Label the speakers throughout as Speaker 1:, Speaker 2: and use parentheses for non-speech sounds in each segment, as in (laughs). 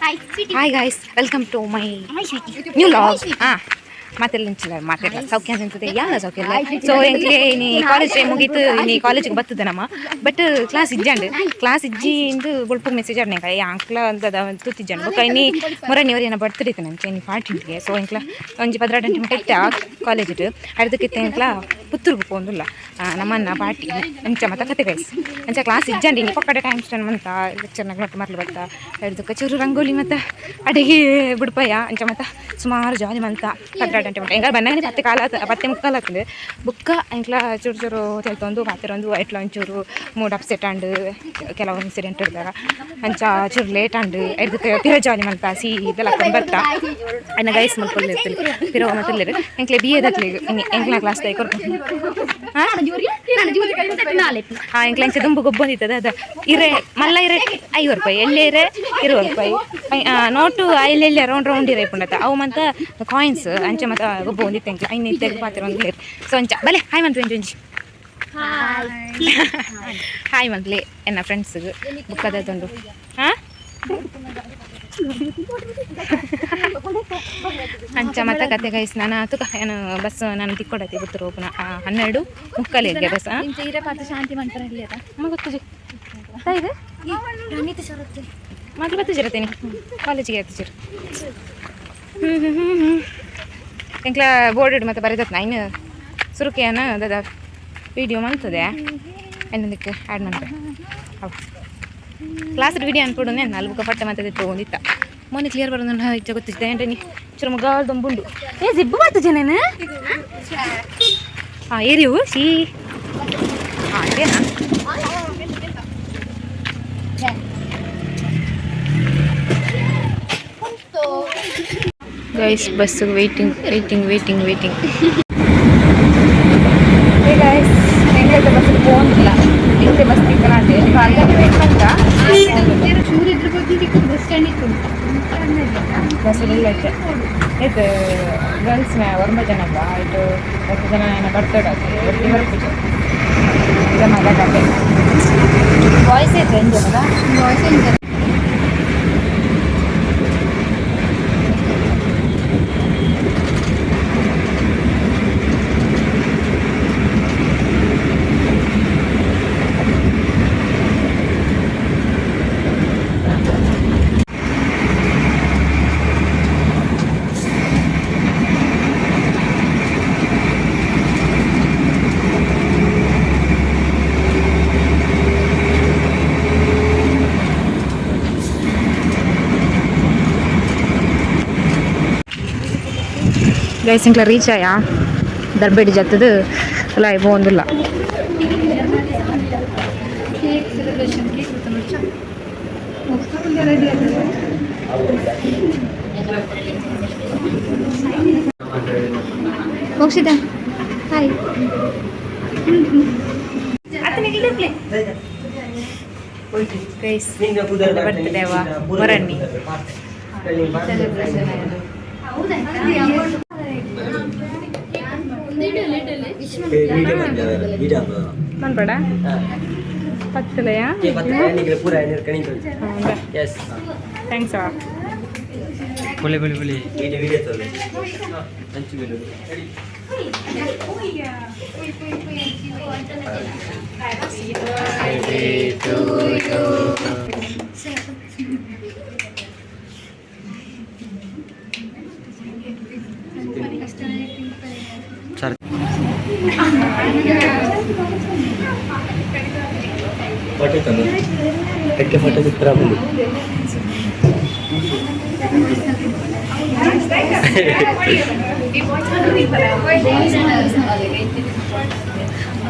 Speaker 1: hi sweety
Speaker 2: hi guys welcome to my
Speaker 1: hi sweety
Speaker 2: new vlog ಹಾಂ ಮಾತೆಲ್ಲ ಇಂಚಿಲ್ಲ ಮಾತೆಲ್ಲ. ಸೌಖ್ಯ ಅಂತಂತದೆ ಯಾವ ಸೌಖ್ಯ ಇಲ್ಲ? ಸೊ ಎಂಕ್ಲೆ ನೀ ಕಾಲೇಜ್ ಟೈಮ್ ಮುಗೀತು ನೀ ಕಾಲೇಜಿಗೆ ಬರ್ತದೆ ನಮ್ಮ. But class ಇಜ್ಜಂಡು. ಕ್ಲಾಸ್ ಇಜ್ಜಿ ಇಂದು ಬುಳ್ಪು ಮೆಸೇಜ್ ಆಡ್ನೆ ಈ ಅಂಕ್ಲ ಅಂತದ ತುತ್ತಿಜ್ಜಂಡು ಬೊಕ್ಕ ನೀ ಮೊರನಿ ಏನೋ ಬರ್ತಡೇ ನನಗೆ. ನೀ ಪಾರ್ಟಿಗೆ ಸೊ ಎಂಕ್ಲ ಒಂಜಿ ಪದ್ರಾಟ ಕೆಟ್ಟ ಕಾಲೇಜ್ ಅರ್ಧಕ್ಕಿತ್ತ ಎಂಕ್ಲ ಪುತ್ತೂರ್ಗೆ ಪೋಂದುಲ್ಲ ನಮ್ಮನ್ನ ಪಾರ್ಟಿ ಅಂಚ ಮತ್ತೆ ಕತೆ ಕಳಿಸಿ. ಅಂಚ ಕ್ಲಾಸ್ ಇಜ್ಜಂಡಿ ನೀ ಪಕ್ಕಡೆ ಟೈಮ್ ಸ್ಪೆಂಡ್ ಮಂತ ಲೆಕ್ಚರ್ನಾಗ ನೋಟ್ ಮರ್ಲು ಬರ್ತಾ. ಹಿಡ್ದಕ್ಕೆ ಚೂರು ರಂಗೋಲಿ ಮತ್ತು ಅಡಿಗೆ ಬಿಡ್ಪಯ್ಯ ಅಂಚ ಮತ್ತು ಸುಮಾರು ಜಾಲಿ ಮಂತ ಪದ್ರಾಟ ಹೆಂಗಾರ ಬನ್ನಾಗ ಪತ್ತೆ ಕಾಲ ಪತ್ತೆ ಮುಕ್ಕಾಲ ಆಗ್ತದೆ. ಬುಕ್ಕ ಎಂಕ್ಲ ಚೂರು ಚೂರು ತೆಲ್ತೊಂದು ಮಾತಿರೊಂದು ಐಟ್ಲ ಒಂಚೂರು ಮೂಡ್ ಅಪ್ಸೆಟ್ ಆಂಡ್ ಕೆಲವು ಇನ್ಸಿಡೆಂಟ್ ಇರ್ತಾರ ಅಂಚ ಚೂರು ಲೇಟ್ ಅಂಡ್ ಎದ್ದು ತಿರ ಜಾಲಿ ಮಂತ ಸಿ ಇದೆಲ್ಲ ಬರ್ತಾ. ಅನ್ನ ಗೈಸ್ ಮಲ್ಕೊಳ್ಳಿರ್ತೀನಿ ಪಿರೋ ಮತ್ತಲ್ಲಿರು ಎಂಕ್ಲೆ ಬಿ ಎದಕ್ಲಿ ಎಂಕ್ಲ ಕ್ಲಾಸ್ ತೈ ಹಾಂ? ಹಾಂ ಎಂಕ್ಲ ಎಂಚ ಗೊಬ್ಬ ಬಂದಿತ್ತದ ಅದ. ಇರೆ, ಮಲ್ಲ ಇರೆ ಐವತ್ತು ರೂಪಾಯಿ. ಎಲ್ಲಿ ಇರೆ ಇರುವ ರೂಪಾಯಿ. ನೋಟು ಎಲ್ಲೆಲ್ಲಿ ರೌಂಡ್ ರೌಂಡ್ ಇರೈಪುಂಡತ್ತ ಪುಂಡತ ಅವು ಮತ್ತೆ ಕಾಯಿನ್ಸ್ ಅಂಚ ಮತ್ತು ಗೊಬ್ಬ ಐ ಐನು ತೆಗೆದು ಪಾತ್ರ ಒಂದು ಇರು ಸೊ ಬಲೆ ಹಾಯ್ ಮಂತ್ ಒಂಜಿ ಹಾಯ್ ಮಂತ್ಲಿ ಎನ್ನ ಫ್ರೆಂಡ್ಸ್ಗೆ ಬುಕ್ಕದ ತಂದು ಹಾಂ ಅಂಚ ಮತ್ತ ಕತೆ ಗೈಸ್ ನಾನು ತುಕ ಏನು ಬಸ್ ನಾನು ತಿಕ್ಕೊಡತಿ ಗೊತ್ತಿರೋ ಪುನಃ ಹನ್ನೆರಡು ಮುಕ್ಕಲಿಗೆ ಬಸ್
Speaker 1: ಶಾಂತಿ ಮಂತ್ರ ಇಲ್ಲಿ ಅದ
Speaker 2: ಅಮ್ಮ ಗೊತ್ತು ಇದೆ
Speaker 1: ಪ್ರಣೀತ ಶರತ್
Speaker 2: ಮೊದಲು ಬತ್ತು ಜಿರತೀನಿ ಕಾಲೇಜಿಗೆ ಹತ್ತಿರ ಹ್ಞೂ ಹ್ಞೂ ಹ್ಞೂ ಎಂಕ್ಲ ಬೋರ್ಡ್ ಇಡು ಮತ್ತೆ ಬರೀತತ್ ನಾ. ಇನ್ನು ಸುರುಕಿಯನ ಅದ ವಿಡಿಯೋ ಮಾಡ್ತದೆ. ಇನ್ನೊಂದಕ್ಕೆ ಆ್ಯಡ್ ಮಾಡ್ತೆ. ಹೌದು. ಕ್ಲಾಸ್ ವಿಡಿಯೋ ಅನ್ಕೊಡು ನಾಲ್ಕು ಬುಕ್ಕ ಪಟ್ಟ ಮತ್ತೆ ತೊಗೊಂಡಿತ್ತ. ಮೊನ್ನೆ ಕ್ಲಿಯರ್ ಬರೋದು ಇಚ್ಛೆ ಗೊತ್ತಿದ್ದೆ ಏನ್ರಿ ನೀ? ಚುರು ಮಗಾಲ್ ದೊಂಬುಂಡು. ಏ, ಜಿಬ್ಬು ಮಾತು ಜನೇನ? ಹಾಂ ಏರಿವು ಶೀ ಹಾಂ, ಇದೇನಾ? Guys bus waiting waiting waiting waiting guys ಇಂಕ್ಲ ರೀಚ್ ಆಯಾ ದರ್ಬೇಡಿ ಜತ್ತದು ಅಲ್ಲ ಇವು ಒಂದಿಲ್ಲ
Speaker 1: cake celebration cake ready ಹೋಗ್ಸಿದ hi
Speaker 2: guys ಬರ್ತದೆ ಅವ ಮೊರಣ್ಣಿ ಮಾಡ್ಬೇಡ ಪತ್ತಲೆಯ ಥ್ಯಾಂಕ್ಸ್
Speaker 3: ಬುಲಿ ಬುಲಿ ಬುಲಿ Happy birthday to you. ಎಕ್ಕೆ photo ಚಿತ್ರ ಬಂದು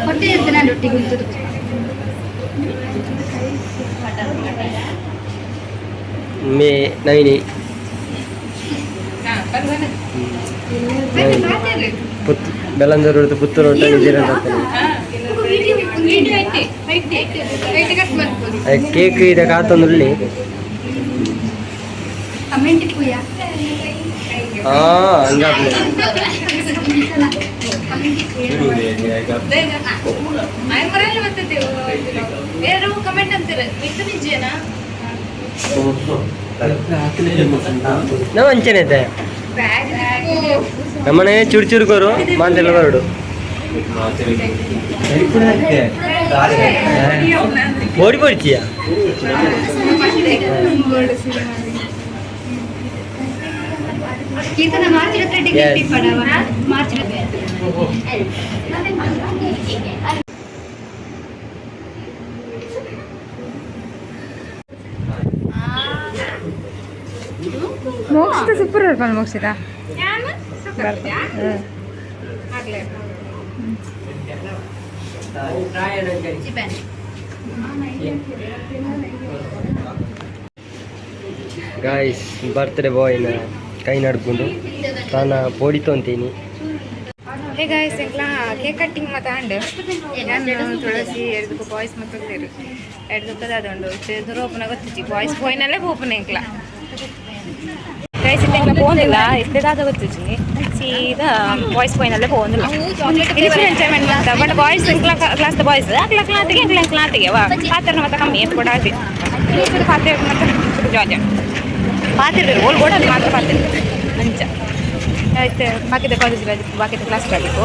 Speaker 1: ಹೊಟ್ಟೆ ಇರ್ತೇನೆ ಒಟ್ಟಿಗೆ ಉಂಟು
Speaker 3: ಮೇ ನವಿನಿ ಪುತ್ ಬೆಲ್ಲಂದೂರು ಹೊರತು ಪುತ್ತೂರು ಹೊರತು ನಿಜೇರ ಕೇಕ್ ಇದೆ ಆತಂದ್ರಲ್ಲಿ
Speaker 1: ನಮ್ಮ
Speaker 3: ಹಾ ಹಂಗಾಗ್ಲಿ.
Speaker 2: ಕಮೆಂಟ್ ಅಂತಾರೆ? ಮಿತ್ರ ನಿಜೇನಾ?
Speaker 3: ನಾವು ಅಂಚನೆ ಐತೆ ನಮ್ಮನೆ ಚೂರು ಚೂರು ಕೋರು ಮಾಂತೆಲ್ಲ ಬರಡು ಓಡಿ ಪಡಿಚಿಯಾ
Speaker 1: ಕೀರ್ತನ March ready
Speaker 3: Yes.
Speaker 1: ಪಡವ March
Speaker 2: Mokshitha super ಇರ್ಬೋದು ಮೋಕ್ಷಿತ
Speaker 3: ಗಾಯ್ಸ್ ಬರ್ತ್ಡೇ ಬಾಯ್ನ ಕೈ ನಡ್ಕೊಂಡು ನಾನು ಬೋಡಿ ತೊಂತೀನಿ
Speaker 2: ಹೇ ಗಾಯ್ಸ್ ಎಲ್ಲ ಕೇಕ್ ಕಟ್ಟಿಂಗ್ ಮತ್ತು ಅಂಡು ತುಳಸಿ ಎರ್ದಕ್ಕೆ ಬಾಯ್ಸ್ ಮತ್ತು ಎರ್ದಕ್ಕದ ಅದೊಂದು ದುರೋಪನ ಗೊತ್ತಿತ್ತು ಬಾಯ್ಸ್ ಬಾಯ್ನಲ್ಲೇ ಓಪನ್ ಎಂಕ್ಲ. ಗಾಯ್ಸ್ ಫೋನ್ ಇಲ್ಲ. ಇತ್ತೆದಾದ ಗೊತ್ತಿತ್ತು ಸೀದಾ ಬಾಯ್ಸ್ ಪಾಯಿಂಟಲ್ಲೇ പോകുന്നുള്ളൂ ಇಲ್ಲಿ ಫುಲ್ ಎಂಜಾಯ್ಮೆಂಟ್ ಅಂತ ಬಟ್ ಬಾಯ್ಸ್ ಕ್ಲಾಸ್ ಬಾಯ್ಸ್ ಅಕ್ಲ ಕ್ಲಾತಿಗೆ ಅಕ್ಲ ಕ್ಲಾತಿಗೆ ವಾ ಪಾತ್ರ ಮತ್ತೆ ಕಮ್ಮಿ ಏನು ಕೊಡಾತಿ ಇಲ್ಲಿ ಫುಲ್ ಪಾತ್ರ ಮತ್ತೆ ಜಾಜ್ ಪಾತ್ರ ಓಲ್ ಗೋಡಲ್ಲಿ ಮಾತ್ರ ಪಾತ್ರ. ಮಂಚ ಆಯ್ತು, ಬಾಕಿದ ಕಾಲೇಜ್ ಬಾಕಿದ ಕ್ಲಾಸ್ ಬರಬೇಕು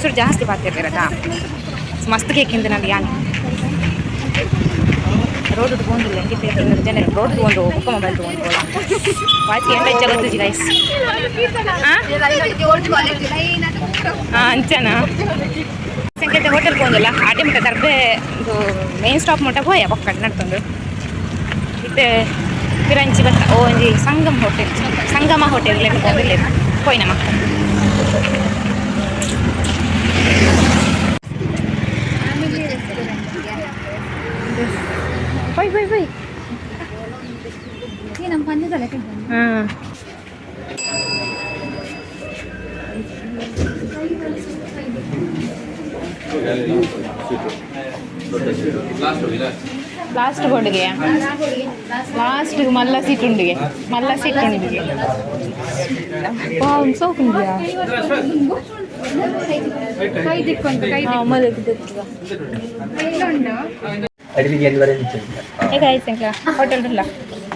Speaker 2: ಚೂರು ಜಾಸ್ತಿ ಪಾತ್ರ ಇರತ್ತಾ ಮಸ್ತ್ ಕೇಕಿಂದ ನಾನು ಯಾನೆ. ರೋಡ್ ತಗೊಂಡಿಲ್ಲ ಹೆಂಗೆ ಜನ ರೋಡ್ ತಗೊಂಡು ಬುಕ್ಕ ಮೊಬೈಲ್ ತಗೊಂಡು ವಾಯ್ಸ್ ಎಂಟ ಇಚ್ಛೆ ಗೊತ್ತಿಜ್ಜಿ ಗೈಸ್ ಹಾಂ ಅಂಚನಾ ಸಂಕೇತ ಹೋಟೆಲ್ ಹೋಗಲ್ಲ ಆಟೆ ಮುಟ್ಟ ತರಬೆ ಇದು ಮೇನ್ ಸ್ಟಾಪ್ ಮುಟ್ಟ ಹೋಯ ಪಕ್ಕಡ್ ನಡ್ಕೊಂಡು ಇತ್ತೆ ಪಿರಂಚಿ ಬತ್ತ ಓ ಒಂಜಿ ಸಂಗಮ್ ಹೋಟೆಲ್ ಸಂಗಮ ಹೋಟೆಲ್ ಲೆಕ್ಕ ಹೋಗಿಲ್ಲ ಹೋಯ್ನಮ್ಮ ಹೋಯ್ ಹೋಯ್ ಹೋಯ್
Speaker 1: ನಮ್ಮ
Speaker 2: ಲಾಸ್ಟ್ ಕೊಡುಗೆ ಲಾಸ್ಟ್ ಮಲ್ಲ ಸಿಟ್ಟುಂಡಿಗೆ ಮಲ್ಲ ಸಿಟ್ಟುಂಡಿಗೆ ಪಾವನ್ ಸೋಕುಂಡಿಯಾ
Speaker 1: ಕೈ ದಿಕ್ಕೊಂಡು ಕೈ
Speaker 3: ಮಾಮೂಲಿ ಏನು ಬರೋದು
Speaker 2: ಈಗ ಆಯ್ತು ఇంకా ಹೋಟೆಲ್ ಇಲ್ಲ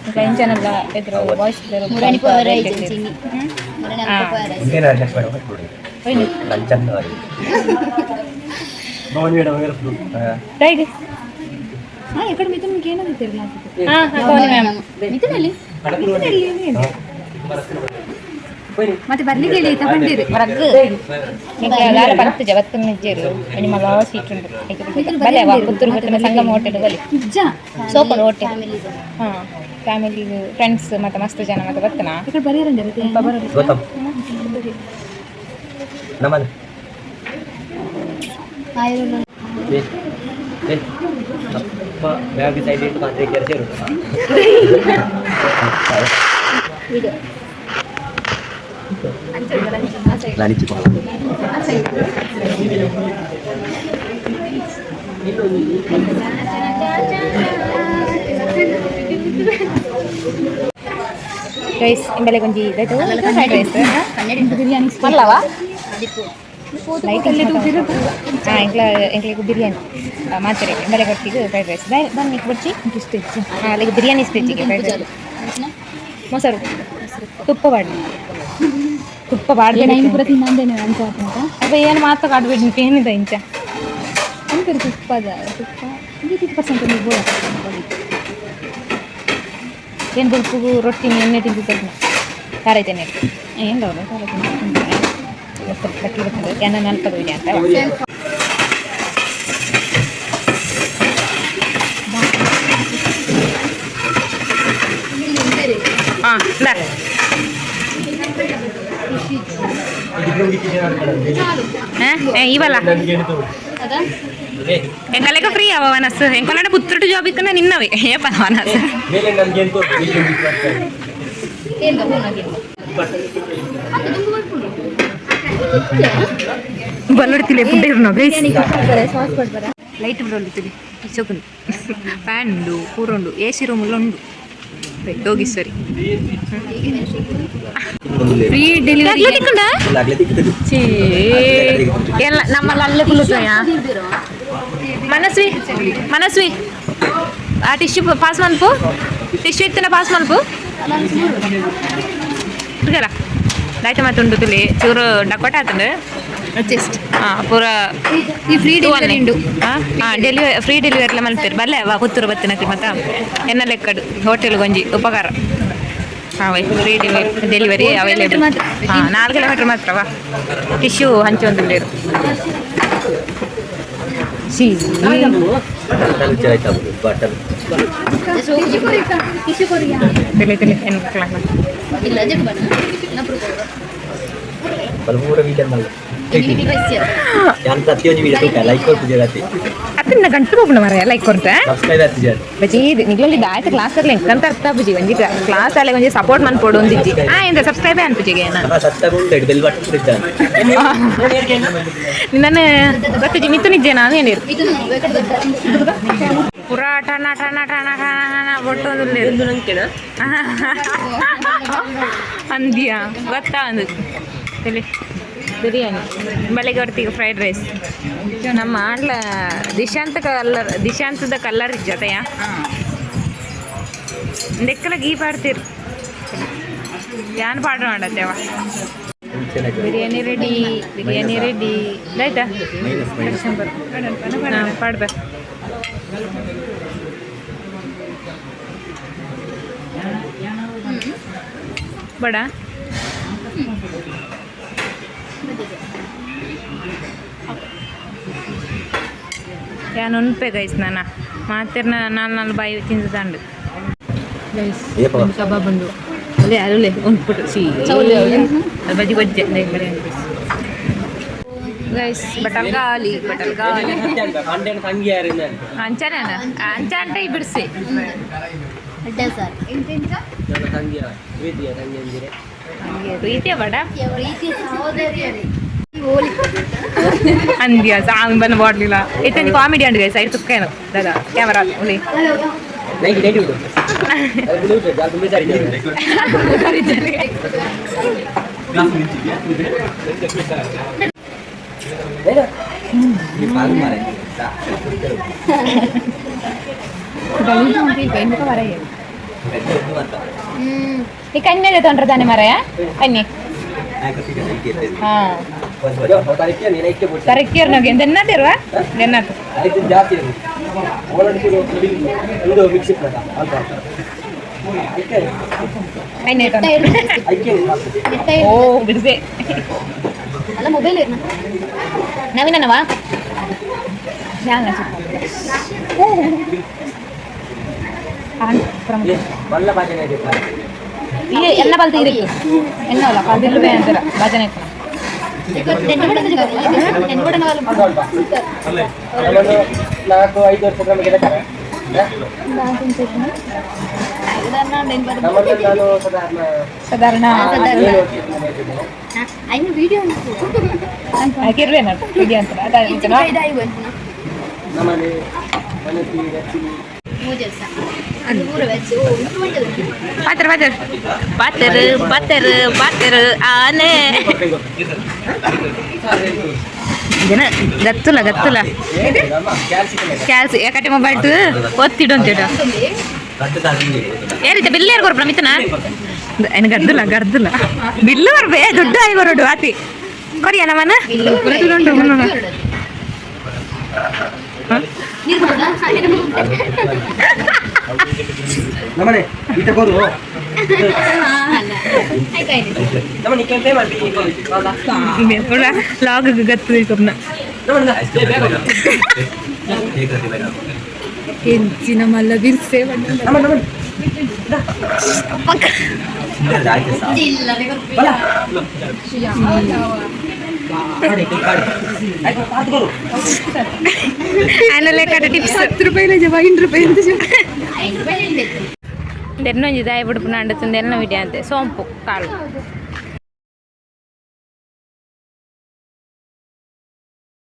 Speaker 2: ఇంకా ಇಂಜನಲ್ಲ ಎದುರು ವಾಯ್ಸ್
Speaker 1: ಮುರಾಣಿ ಪವರ್ ಐತೆ
Speaker 3: ఇంకేనా అడ్రస్ మేడం లంచ్ అన్న భవన్ మేడం గారు
Speaker 2: ರೈಟ್
Speaker 1: ಹಾ ಈ ಕಡೆ ಮಿಥುನ್ ಏನೋ ಗೊತ್ತಿರಲ್ಲ
Speaker 2: ಹಾಂ ಹಾಂ ಮ್ಯಾಮ್
Speaker 1: ಮಿಥುನಲ್ಲಿ ಮತ್ತೆ ಬರ್ಲಿಕ್ಕೆ ಹೇಳಿ ತಗೊಂಡಿರಿ
Speaker 2: ಹೊರಗೆ ಯಾರು ಬರ್ತಿದ್ದೆ ಅವತ್ತು ನಿಜ್ಜರು ನಿಮ್ಮ ಸೀಟ್ ಉಂಟು. ಬಲೆ ಪುತ್ತೂರು ಪುತ್ತೂರು ಸಂಗಮ ಹೋಟೆಲ್ ಬಲಿ
Speaker 1: ನಿಜ?
Speaker 2: ಹೋಟೆಲ್. ಹಾಂ ಫ್ಯಾಮಿಲಿ ಫ್ರೆಂಡ್ಸ್ ಮತ್ತೆ ಮಸ್ತ್ ಜನ ಮತ್ತೆ ಬರ್ತನಾ?
Speaker 3: ಬ್ಯಾಗ್ ಸೈಡ್ ಇಟ್ಟು ಮಾತ್ರ ಕೆಲಸ (laughs) லனிச்சு போகலாம்
Speaker 2: ರೈಸ್ ಬೆಲೆ ಕೊಂಚಿ ಇದಾಯ್ತು
Speaker 1: ಬಿರಿಯಾನಿ
Speaker 2: ಅಲ್ಲವಾ ಎಂಕ್ಲ ಎಂಕ್ಲಿಗೆ ಬಿರಿಯಾನಿ ಮಾತ್ರೆ ಬೆಲೆ ಕೊಟ್ಟಿಗೆ ಫ್ರೈಡ್ ರೈಸ್ ಬನ್ನಿ
Speaker 1: ಕೊಡ್ಸಿ ಸ್ಟಿಚ್
Speaker 2: ಹಾಂ ಅಲ್ಲಿಗೆ ಬಿರಿಯಾನಿ ಸ್ಟಿಚ್ಗೆ ಫ್ರೈಡ್ ರೈಸ್ ಮೊಸರು ತುಪ್ಪ ಬಾಡಿ ತುಪ್ಪ ಬಾಡಿ
Speaker 1: ಏನು ಐದು ಪ್ರತಿ ನಂದೇನೆ ಅಂತ ಅಂತ
Speaker 2: ಅಪ್ಪ ಏನು ಮಾತ್ರ ಕಾಡ್ಬಿಡಿ ಏನಿದೆ ಇಂಚ
Speaker 1: ಅಂಕರ್ ತುಪ್ಪದ ತುಪ್ಪ ಇದು ಪರ್ಸೆಂಟ್ ನೀವು ಬೋಳ
Speaker 2: ಏನು ಬುಲ್ಪು ರೊಟ್ಟಿ ಎಣ್ಣೆ ತಿಂದು ತಗ್ನ ಕಾರೈತೇನೆ ಏನು ಅವರು ಬಟ್ಟಿ ಬರ್ತದೆ ಎಣ್ಣೆ ನೆನಪದಿದೆ ಅಂತ ಹಾಂ ಇವಲ್ಲ ಎಂಕಲೆಗ ಫ್ರೀ ಅವ ವನಸ್ ಎಂಕೊಲ್ಲಡ ಪುತ್ತುಟ್ಟು ಜಾಬ್ ಇಕ್ಕನ ನಿನ್ನವೆ ಏಪ ವನಸ್
Speaker 3: ಮೇಲೆ ನನಗೆ ಎಂತ
Speaker 2: ಬಲ್ಲಡ್ತಿಲ್ಲ food ಇರ್ನೋ guys
Speaker 1: sauce ಕೊಡ್ಬಾರ
Speaker 2: light ಬಿಡೋಲ್ಲಿತ್ತಿದೆ ಚೊಕುಂಡು fan ಉಂಡು ಕೂರುಂಡು ಎ ಸಿ ರೂಮ್ ಉಂಡು ಹೋಗಿಸ್ರಿ
Speaker 1: ಫ್ರೀ ಡೆಲಿವರಿ
Speaker 2: ಎಲ್ಲ ನಮ್ಮಲ್ಲಿ ಅಲ್ಲೇ ಕುಲ್ಲುತ್ತಯ್ಯ ಮನಸ್ವಿ ಮನಸ್ವಿ. ಆ ಟಿಶ್ಯೂ ಪಾಸ್ ಮನ್ಪು ಟಿಶ್ಯೂ ಇತ್ತಿನ ಪಾಸ್ ಮನ್ಪು ಹುಡುಗರ ಲೈಟ್ ಮಾತುಂಡು ತುಲಿ ಚೂರು ಡಕೋಟ ಆತಂದ್ರೆ
Speaker 1: ಜಸ್ಟ್
Speaker 2: ಪೂರ
Speaker 1: ಈ ಫ್ರೀ ಡೆಲಿವರಿ ಉಂಡು
Speaker 2: ಡೆಲಿವರಿ ಫ್ರೀ ಡೆಲಿವರಿ ಮಲ್ಪೇರು ಬಲ್ಲೆ ಅವ ಪುತ್ತೂರು ಬತ್ತಿನತಿ ಮತ್ತ ಎನ್ನ ಲೆಕ್ಕಡು ಹೋಟೆಲ್ ಗೊಂಜಿ ಉಪಕಾರ ಹಾಂ why free delivery delivery available
Speaker 1: ಮಾತ್ರ.
Speaker 2: ಹಾಂ ನಾಲ್ಕು ಕಿಲೋಮೀಟ್ರ್ ಮಾತ್ರ ವಾ ಟಿಶ್ಯೂ ಹಂಚೊಂದುಲ್ಲೇರು ಸಿ
Speaker 3: ಬಟಲ್ ಜಾಯ್ತಾ ಬಟಲ್
Speaker 2: ತಲೆ ತಲೆ ಏನು ಮಕ್ಕಳಲ್ಲ
Speaker 3: ನಾನು ಪ್ರತಿಯೊಂದು ವಿಡಿಯೋ ಕೊಟ್ಟೆ ಲೈಕ್ ಕೊಡ್ತಿದ್ದೆ ರಾತ್ರಿ
Speaker 2: ಅದನ್ನ ಗಂಟು ಹೋಗೋಣ ಮರ ಲೈಕ್ ಕೊಡ್ತೆ
Speaker 3: ಸಬ್ಸ್ಕ್ರೈಬ್ ಆಗ್ತಿದ್ದೆ
Speaker 2: ಬಜಿ ನಿಗ್ಲಲ್ಲಿ ದಾಯ್ತ ಕ್ಲಾಸ್ ಅಲ್ಲಿ ಎಂಕಂತ ಅರ್ಥ ಬಜಿ ಒಂಜಿ ಕ್ಲಾಸ್ ಅಲ್ಲಿ ಒಂಜಿ ಸಪೋರ್ಟ್ ಮನ್ ಪೋಡು ಒಂದಿಜ್ಜಿ ಆ ಎಂದ ಸಬ್ಸ್ಕ್ರೈಬ್ ಅನ್ಪಿಜಿಗೆ
Speaker 3: ಸಬ್ಸ್ಕ್ರೈಬ್ ಉಂಟು ಬೆಲ್ ಬಟನ್ ಕೊಡಿದ್ದಾನೆ
Speaker 2: ನಾನು ಗೊತ್ತಿಜ್ಜಿ ಮಿತ್ತು ನಿಜ್ಜೆ ನಾನು ಏನಿರು ಪುರಾ ಠಣ ಠಣ ಠಣ ಠಣ ಠಣ ಒಟ್ಟು ಒಂದು ಅಂದ್ಯಾ ಗೊತ್ತಾ ಒಂದು ಹೇಳಿ ಬಿರಿಯಾನಿ. ಬೆಳಗ್ಗೆ ಹೊರತಿಗೆ ಫ್ರೈಡ್ ರೈಸ್ ನಮ್ಮ ಆಡ್ಲ ದಿಶಾಂತ ಕಲ್ಲರ್ ದಿಶಾಂತದ ಕಲ್ಲರ್ ಜೊತೆಯ? ನೆಕ್ಕಲ ಗೀ ಪಾಡ್ತೀರಿ ಯಾನ್ ಪಾಡ ಮಾಡತ್ತೇವ ಬಿರಿಯಾನಿ ರೆಡಿ ಬಿರಿಯಾನಿ ರೆಡಿ ಆಯ್ತಾ ಪಾಡ್ಬ ಬಡ? ಯಾನ್ ಉನ್ಪೆ ಗೈಸ್ ನಾನ. ಮಾತಿರ್ನ ನಾಲ್ ನಾಲ್ ಬಾಯಿ ಕಬಾಬ್ ಬಂದು ಅದೇ ಅಲ್ಲೇ ಉಂಟ್ಬಿಟ್ಟು ಸಿ
Speaker 1: ಚೌಲಿ ಅವ್ಳು.
Speaker 2: ಅದು ಬಜ್ಜಿ ಗೊಜ್ಜೆ ಗೈಸ್ ಬಟಲ್ ಗಾಲಿ ಬಟಲ್ ಗಾಲಿ
Speaker 3: ಯಾರಿಂದ
Speaker 2: ಅಂಚಾನ ಅಂಚ అంటే ಬಿಡಿಸಿ.
Speaker 1: ಸರ್
Speaker 3: ನನ್ನ ತಂಗಿಯ ಪ್ರೀತಿಯ ತಂಗಿ ಅಂದಿರೆ.
Speaker 2: ಪ್ರೀತಿಯ ಬಡ
Speaker 1: ಪ್ರೀತಿ ಸಹೋದರಿ
Speaker 2: ಅಂದ್ಯ ಸಾಂಗ್ ಬಂದು ಬಾಡ್ಲಿಲ್ಲ ಎತ್ತಂದು ಕಾಮಿಡಿ ಅಂಡ್ ಗೈಸ್ ಐದು ತುಕ್ಕೇನು ದಾದಾ ಕ್ಯಾಮರಾ ಉಳಿ
Speaker 3: ನೈಟ್ ನೈಟ್ ಬಿಡು ಅದು ಬಿಡು ಬಿಡು, ಅದು ಬಿಡು ಸರಿ ಬೇಡ. ಈ ಪಾಲ್ ಮಾರೆ. ಸಾ. ಬೆದ್ದು ಅಂತ.
Speaker 2: ಈ ಕನ್ಯೆ ತೊಂಡ್ರೆ ತಾನೆ ಮರಯ ಕನ್ಯೆ
Speaker 3: ನಾಯ್ಕ ಸಿಕ್ಕ ಸೈಕಿ ಇರ್ತದೆ.
Speaker 2: ಹಾಂ
Speaker 3: ಒಂದ್ ಬಜೆ. ಅವ್ರು ಕರೆಕ್ಟ್ ನೀನು ಐಕ್ಯ ಬಿಡ್ತಾರೆ.
Speaker 2: ಕರೆಕ್ಟಿಯರ್ ನಗೆ ಎಂದೆನ್ನದಿರುವ ನೆನ್ನತ್ತು
Speaker 3: ಅದಕ್ಕೆ ಜಾಸ್ತಿ ಇರು. ಒಳಗಡೆ ಇರು, ಇದು ಮಿಕ್ಸಿ ಪ್ಲೇಟ. ಅಲ್ಪ. ಐಕ್ಯ ಇರು.
Speaker 2: ಕನ್ಯೆ
Speaker 3: ಐಕ್ಯ ಇರು.
Speaker 2: ಓ ಬಿಡಿಸೆ
Speaker 1: ಅಲ್ಲ ಮೊಬೈಲ್ ಏನು
Speaker 2: ನವೀನನವಾ
Speaker 3: ಏ, ಮಲ್ಲ ಭಾಜನೆ ಇದೆ.
Speaker 2: ಈ ಎಲ್ಲ ಬಲ್ತಿ ಇರಕ್ಕೆ ಎನ್ನ ಅಲ್ಲ ಕಲ್ದಿಲ್ವೇ ಅಂತಾರ ಭಜನೆ
Speaker 3: ಅದು ಅಲ್ಪ. ನಮ್ಮದು ನಾಲ್ಕು ಐದು ವರ್ಷದ ನಮಗೆ ಲೆಕ್ಕನ? ಹ? ನಮ್ಮದು ನಾನು ಸಾಧಾರಣ
Speaker 2: ಸಾಧಾರಣ
Speaker 3: ಏಳು ವರ್ಷದ ಮನೆಗೆ ಇದ್ದೇನೆ.
Speaker 1: അതിന് വീഡിയോ
Speaker 2: ಹಾಕಿರ್ವೇ ನಾನು ಇಡಿ ಅಂತ
Speaker 3: ನಮ್ಮನೆ ಮನಸ್ಸಿ ರಚಿ
Speaker 2: ಪಾತ್ರ ಪಾತ್ರ ಪಾತ್ರ ಪಾತ್ರ ಪಾತ್ರ ಆನೆ ಜನ ಗತ್ತುಲ ಗತ್ತುಲ
Speaker 3: ನಮ್ಮ ಕ್ಯಾಲ್ಸಿಕಮ್
Speaker 2: ಕ್ಯಾಲ್ಸಿ ಯಾಕಟ್ಟೆ ಮೊಬೈಲ್ ಒತ್ತಿಡು ಅಂತೇಟ
Speaker 3: ಕಟ್ಟು ತಾಂಗಿ
Speaker 2: ಏರಿತ ಬಿಲ್ ಯಾರು ಕೊಡ್ರ ಮಿತನ ಏನು ಗದ್ದುಲ ಗರ್ದುಲ ಬಿಲ್ಲು ಬರ್ಬೇ ದುಡ್ಡು ಆಗಿ ಬರೋಡು ಆತಿ ಕೊರಿಯ ನಮ್ಮನ
Speaker 3: ನಮ್ಮನೆ ಈ ತಗೋದು ನಮ್ಮ ನೀ ಕೆಂಪೆ ಮಾಡಿ
Speaker 2: ಲಾಗ್ ಗತ್ತು ಕೊರ್ನ
Speaker 1: ಹೆಂಚಿನ ಮಲ್ಲ ಬಿರ್ಸೆ
Speaker 3: ನಮ್ಮ ನಮ್ಮ
Speaker 2: ಆನಲ್ಲೇ ಕಟ್ಟ ಟಿಪ್ಸ್
Speaker 1: ಹತ್ತು ರೂಪಾಯಿ ಜವ ಐದು ರೂಪಾಯಿ ಅಂತ
Speaker 2: ಇದೆನ್ನೊಂದು ಇದಾಗಿ ಬಿಡ್ಪು ನಂಡುತ್ತಂದು ಎಲ್ಲ ವಿಡಿಯೋ ಅಂತೆ ಸೋಂಪು ಕಾಳು